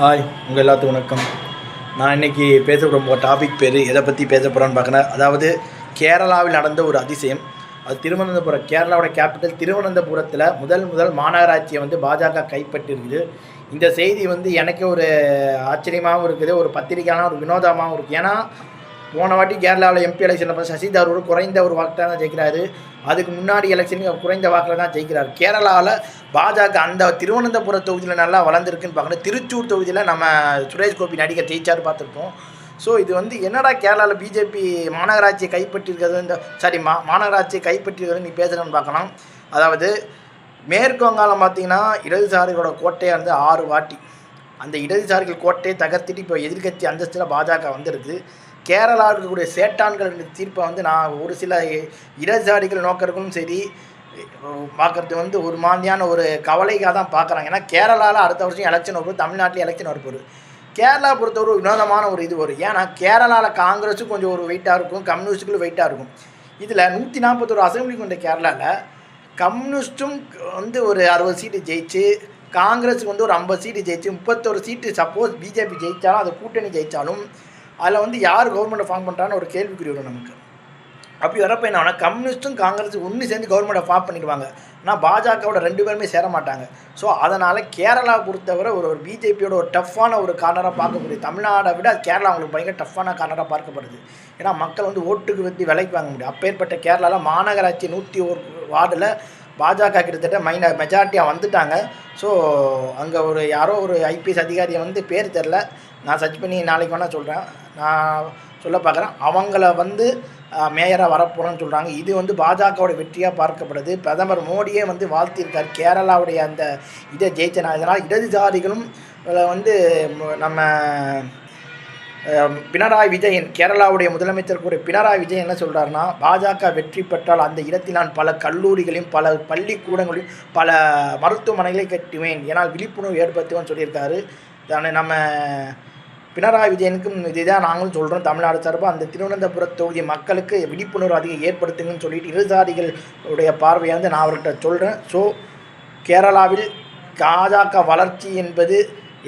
Hi உங்கள் எல்லாத்துக்கும் வணக்கம். நான் இன்றைக்கி பேச போகிற டாபிக் பேர் எதை பற்றி பேச போகிறேன்னு பார்க்குறேன். அதாவது கேரளாவில் நடந்த ஒரு அதிசயம். அது திருவனந்தபுரம் கேரளாவோட கேபிட்டல் திருவனந்தபுரத்தில் முதல் முதல் மாநகராட்சியை வந்து பாஜக கைப்பற்றிருக்குது. இந்த செய்தி வந்து எனக்கு ஒரு ஆச்சரியமாகவும் இருக்குது ஒரு பத்திரிக்கையான ஒரு வினோதமாகவும் இருக்குது. ஏன்னா போன வாட்டி கேரளாவில் எம்பி எலெக்ஷனில் சசி தரூர் குறைந்த ஒரு வாக்கு தான் ஜெயிக்கிறாரு. அதுக்கு முன்னாடி எலெக்ஷனுக்கு குறைந்த வாக்கில் தான் ஜெயிக்கிறார். கேரளாவில் பாஜக அந்த திருவனந்தபுரம் தொகுதியில் நல்லா வளர்ந்துருக்குன்னு பார்க்கணும். திருச்சூர் தொகுதியில் நம்ம சுரேஷ் கோபி நடிகர் ஜெயிச்சார் பார்த்துருப்போம். ஸோ இது வந்து என்னடா கேரளாவில் பிஜேபி மாநகராட்சியை கைப்பற்றிருக்கிறது இந்த சாரி மா மாநகராட்சியை கைப்பற்றிருக்கிறது நீ பேசுகிறேன்னு பார்க்கலாம். அதாவது மேற்கு வங்காளம் பார்த்தீங்கன்னா இடதுசாரிகளோட கோட்டையாக இருந்து ஆறு வாட்டி. அந்த இடதுசாரிகள் கோட்டையை தகர்த்திட்டு இப்போ எதிர்க்கட்சி அந்தஸ்தில் பாஜக வந்திருக்கு. கேரளாவில் இருக்கக்கூடிய சேட்டான்கள் தீர்ப்பை வந்து நான் ஒரு சில இடதுசாரிகள் நோக்கர்களும் சரி பார்க்குறது வந்து ஒரு மாதிரியான ஒரு கவலைக்காக தான் பார்க்குறாங்க. ஏன்னா கேரளாவில் அடுத்த வருஷம் எலெக்ஷன் வரப்போகுது தமிழ்நாட்டில் எலெக்ஷன் வரப்போகுது கேரளா பொறுத்தவரை ஒரு வினோதமான ஒரு இது வரும். ஏன்னா கேரளாவில் காங்கிரஸும் கொஞ்சம் ஒரு வெயிட்டாக இருக்கும் கம்யூனிஸ்ட்டுக்கும் வெயிட்டாக இருக்கும். இதில் நூற்றி நாற்பத்தொரு அசம்பிளி கொண்ட கேரளாவில் கம்யூனிஸ்ட்டும் வந்து ஒரு அறுபது சீட்டு ஜெயிச்சு காங்கிரஸுக்கு வந்து ஒரு ஐம்பது சீட்டு ஜெயிச்சு முப்பத்தொரு சீட்டு சப்போஸ் பிஜேபி ஜெயித்தாலும் அதை கூட்டணி ஜெயித்தாலும் அதில் வந்து யார் கவர்மெண்ட்டை ஃபார்ம் பண்ணுறான்னு ஒரு கேள்விக்குறி வரும் நமக்கு. அப்படி வரப்போ என்ன ஆனால் கம்யூனிஸ்ட்டும் காங்கிரஸும் ஒன்று சேர்ந்து கவர்மெண்ட்டை ஃபார்ம் பண்ணிடுவாங்க. ஆனால் பாஜகவோட ரெண்டு பேருமே சேர மாட்டாங்க. ஸோ அதனால் கேரளா பொறுத்தவரை ஒரு ஒரு பிஜேபியோட ஒரு டஃப்பான ஒரு கார்னராக பார்க்கக்கூடிய தமிழ்நாடை விட கேரளா அவங்களுக்கு பயங்கர டஃப்பான கார்னராக பார்க்கப்படுது. ஏன்னா மக்கள் வந்து ஓட்டுக்கு வந்து விலைக்கு வாங்க முடியும் அப்பேற்பட்ட கேரளாவில் மாநகராட்சி நூற்றி ஒரு வார்டில் பாஜக கிட்டத்தட்ட மைன மெஜாரிட்டியாக வந்துட்டாங்க. ஸோ அங்கே ஒரு யாரோ ஒரு ஐபிஎஸ் அதிகாரியை வந்து பேர் தெரில நான் சர்ச் பண்ணி நாளைக்கு வேணால் சொல்கிறேன் நான் சொல்ல பார்க்குறேன். அவங்கள வந்து மேயராக வரப்போகிறோன்னு சொல்கிறாங்க இது வந்து பாஜகவோட வெற்றியாக பார்க்கப்படுது. பிரதமர் மோடியே வந்து வாழ்த்தியிருக்கார் கேரளாவுடைய அந்த இதை ஜெயிச்சனா இதனால் இடதுசாரிகளும் வந்து நம்ம பினராயி விஜயன் கேரளாவுடைய முதலமைச்சர் கூட பினராயி விஜயன் என்ன சொல்கிறாருன்னா பாஜக வெற்றி பெற்றால் அந்த இடத்தில் நான் பல கல்லூரிகளையும் பல பள்ளிக்கூடங்களையும் பல மருத்துவமனைகளை கட்டுவேன். ஏன்னால் விழிப்புணர்வு ஏற்படுத்துவேன் சொல்லியிருக்காரு. நம்ம பினராயி விஜயனுக்கும் இதுதான் நாங்களும் சொல்கிறோம் தமிழ்நாடு சார்பாக அந்த திருவனந்தபுரம் தொகுதி மக்களுக்கு விழிப்புணர்வு அதிகம் ஏற்படுத்துங்கன்னு சொல்லிட்டு இடதுசாரிகளுடைய பார்வையை வந்து நான் அவர்கிட்ட சொல்கிறேன் ஸோ கேரளாவில் பாஜக வளர்ச்சி என்பது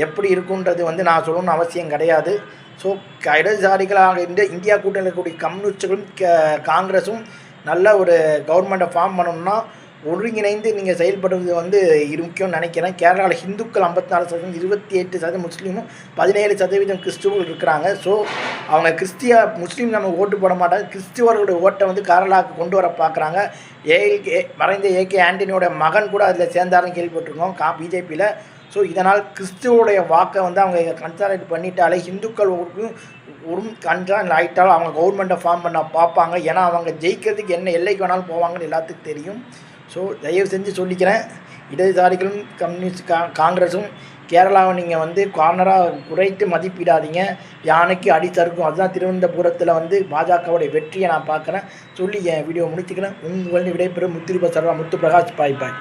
எப்படி இருக்குன்றது வந்து நான் சொல்லணும்னு அவசியம் கிடையாது. ஸோ இடதுசாரிகளாக இருந்த இந்தியா கூட்டணியில் இருக்கக்கூடிய கம்யூனிஸ்டுகளும் காங்கிரஸும் நல்ல ஒரு கவர்மெண்ட்டை ஃபார்ம் பண்ணணும்னா ஒருங்கிணைந்து நீங்கள் செயல்படுவது வந்து முக்கியம்னு நினைக்கிறேன். கேரளாவில் ஹிந்துக்கள் ஐம்பத்தி நாலு சதவீதம் இருபத்தி எட்டு சதவீதம் முஸ்லீமும் பதினேழு சதவீதம் கிறிஸ்துவர்கள் இருக்கிறாங்க. ஸோ அவங்க கிறிஸ்திய முஸ்லீம் நம்ம ஓட்டு போட மாட்டாங்க. கிறிஸ்துவர்களுடைய ஓட்டை வந்து கேரளாவுக்கு கொண்டு வர பார்க்குறாங்க. ஏஎல்கே மறைந்த ஏகே ஆண்டனியோட மகன் கூட அதில் சேர்ந்தாருன்னு கேள்விப்பட்டிருக்கோம். கா பிஜேபியில் ஸோ இதனால் கிறிஸ்துவோடைய வாக்கை வந்து அவங்க கன்சாலேட் பண்ணிட்டாலே ஹிந்துக்கள் ஒரு கன்சால் ஆகிட்டாலும் அவங்க கவர்மெண்ட்டை ஃபார்ம் பண்ண பார்ப்பாங்க. ஏன்னா அவங்க ஜெயிக்கிறதுக்கு என்ன எல்லைக்கு வேணாலும் போவாங்கன்னு எல்லாத்துக்கும் தெரியும். ஸோ தயவு செஞ்சு சொல்லிக்கிறேன். இடதுசாரிகளும் கம்யூனிஸ்ட் கா காங்கிரஸும் கேரளாவை நீங்கள் வந்து கார்னராக குறைத்து மதிப்பிடாதீங்க. யானைக்கு அடி தருக்கும். அதுதான் திருவனந்தபுரத்தில் வந்து பாஜகவுடைய வெற்றியை நான் பார்க்குறேன். சொல்லி என் வீடியோ முடிச்சுக்கிறேன். உங்கள் விடைபெறும் முத்திருப்ப சர்வா முத்து பிரகாஷ் பாய் பாய்.